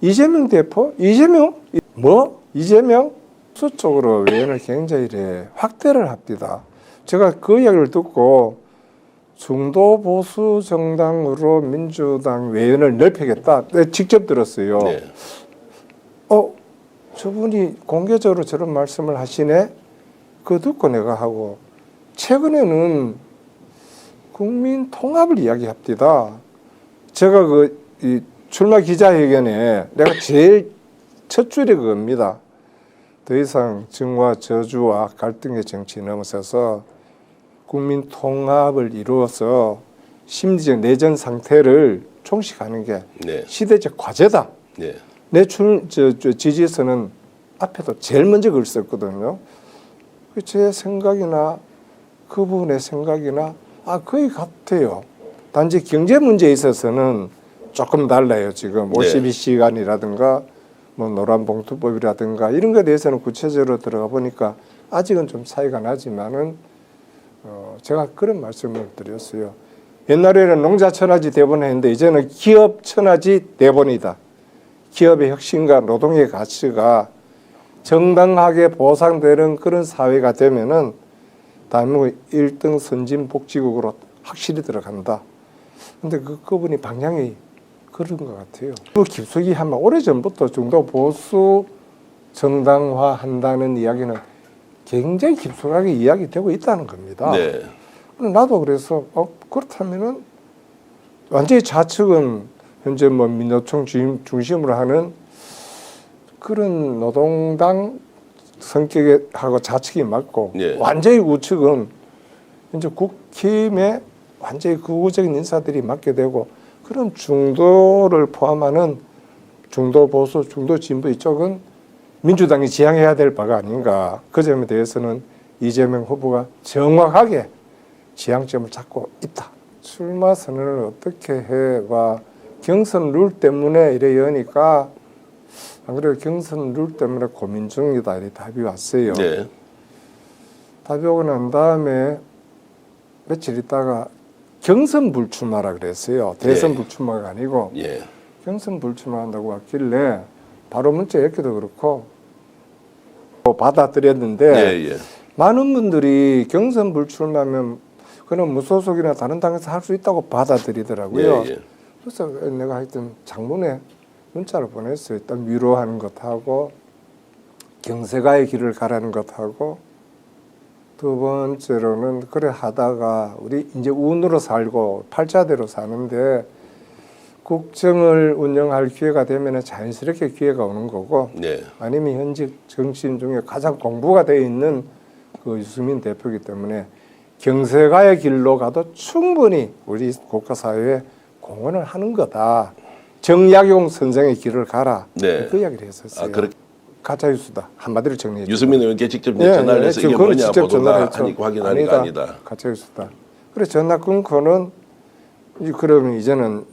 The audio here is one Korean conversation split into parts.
이재명 대표? 이재명? 뭐? 이재명? 수 쪽으로 외연을 굉장히 이래 확대를 합니다. 제가 그 이야기를 듣고 중도 보수 정당으로 민주당 외연을 넓히겠다. 네, 직접 들었어요. 네. 어, 저분이 공개적으로 저런 말씀을 하시네? 그거 듣고 내가 하고, 최근에는 국민 통합을 이야기합니다. 제가 그, 이 출마 기자회견에 내가 제일 첫 줄이 그겁니다. 더 이상 정과 저주와 갈등의 정치 넘어서서 국민 통합을 이루어서 심리적 내전 상태를 종식하는 게 네. 시대적 과제다. 네. 내 출, 저, 저 지지에서는 앞에도 제일 먼저 글 썼거든요. 그제 생각이나 그분의 생각이나 아 거의 같아요. 단지 경제 문제에 있어서는 조금 달라요. 지금 네. 52시간이라든가 뭐 노란봉투법이라든가 이런 것에 대해서는 구체적으로 들어가 보니까 아직은 좀 차이가 나지만은 어, 제가 그런 말씀을 드렸어요. 옛날에는 농자 천하지 대본 했는데 이제는 기업 천하지 대본이다. 기업의 혁신과 노동의 가치가 정당하게 보상되는 그런 사회가 되면은 대한민국 1등 선진 복지국으로 확실히 들어간다. 근데 그 그분이 방향이 그런 것 같아요. 그 깊숙이 하면 오래전부터 중도 보수 정당화 한다는 이야기는 굉장히 깊숙하게 이야기되고 있다는 겁니다. 네. 나도 그래서 어, 그렇다면은 완전히 좌측은 현재 뭐 민노총 중심으로 하는 그런 노동당 성격에 하고 좌측이 맞고 예. 완전히 우측은 이제 국힘에 완전히 극우적인 인사들이 맡게 되고 그런 중도를 포함하는 중도 보수, 중도 진보 이쪽은 민주당이 지향해야 될 바가 아닌가 그 점에 대해서는 이재명 후보가 정확하게 지향점을 잡고 있다. 출마 선언을 어떻게 해와 경선 룰 때문에 이래 여니까 안 그래도 경선 룰 때문에 고민 중이다 이래 답이 왔어요. 네. 답이 오고 난 다음에 며칠 있다가 경선 불출마라 그랬어요. 대선 네. 불출마가 아니고 예. 경선 불출마한다고 왔길래 바로 문자 이렇게도 그렇고 뭐 받아들였는데 예, 예. 많은 분들이 경선 불출마면 그는 무소속이나 다른 당에서 할 수 있다고 받아들이더라고요. 예, 예. 그래서 내가 하여튼 장문에 문자를 보냈어요. 일단 위로하는 것하고 경세가의 길을 가라는 것하고 두 번째로는 그래 하다가 우리 이제 운으로 살고 팔자대로 사는데 국정을 운영할 기회가 되면 자연스럽게 기회가 오는 거고 네. 아니면 현직 정치인 중에 가장 공부가 돼 있는 그 유승민 대표이기 때문에 경세가의 길로 가도 충분히 우리 국가 사회에 공헌을 하는 거다. 정약용 선생의 길을 가라. 네. 그 이야기를 했었어요. 아, 가짜 뉴스다. 한마디로 정리해. 유승민 의원께 직접 예, 전화를 예, 해서 이게 뭐냐 직접 보도가 했죠. 하니까 확인하니까 아니다. 가짜 뉴스다. 그래 전화 끊고는 이- 그러면 이제는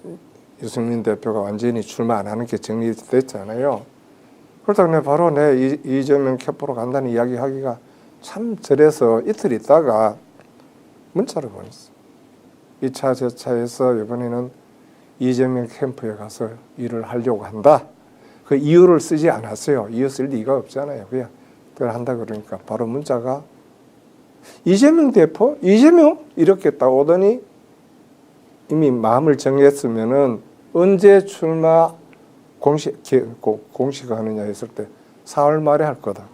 유승민 대표가 완전히 출마 안 하는 게 정리됐잖아요. 그렇다고 내가 바로 내 이- 이재명 캠프로 간다는 이야기 하기가 참 저래서 이틀 있다가 문자를 보냈어. 2차 저차에서 이번에는 이재명 캠프에 가서 일을 하려고 한다. 그 이유를 쓰지 않았어요. 이유 쓸 리가 없잖아요. 그냥 그걸 한다 그러니까 바로 문자가 이재명 대표, 이재명 이렇게 딱 오더니 이미 마음을 정했으면은 언제 출마 공식 공식하느냐 했을 때 4월 말에 할 거다.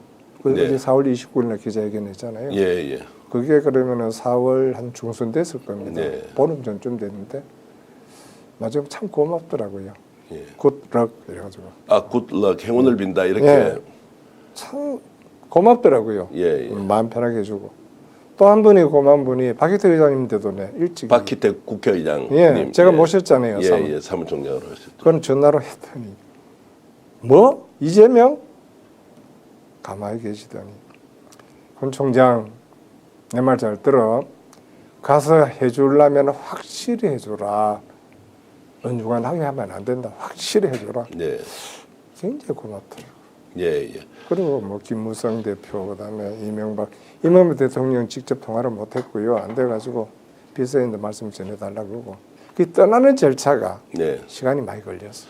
그 네. 어제 4월 29일날 기자회견 했잖아요. 예, 예. 그게 그러면은 4월 한 중순 됐을 겁니다. 네. 보름 전쯤 됐는데 마지막 참 고맙더라고요. 예. 굿럭 이래가지고 아, 굿럭 행운을 빈다 이렇게. 예. 참 고맙더라고요. 예, 예. 음, 마음 편하게 해주고 또 한 분이 고마운 분이 박희태 의장님인데도 네 일찍 박희택 국회의장. 예, 제가 모셨잖아요, 예, 사무. 예, 사무총장으로 하셨죠. 그건 전화로 했더니 뭐 이재명 가만히 계시더니 권 총장 내 말 잘 들어 가서 해주려면 확실히 해줘라 은중한하게 하면 안 된다 확실히 해줘라 네. 굉장히 고맙더라고 예, 예. 그리고 뭐 김무성 대표 그다음에 이명박 이명박 대통령 직접 통화를 못 했고요 안 돼 가지고 비서인데 말씀 전해 달라고 그러고 그 떠나는 절차가 네. 시간이 많이 걸렸어.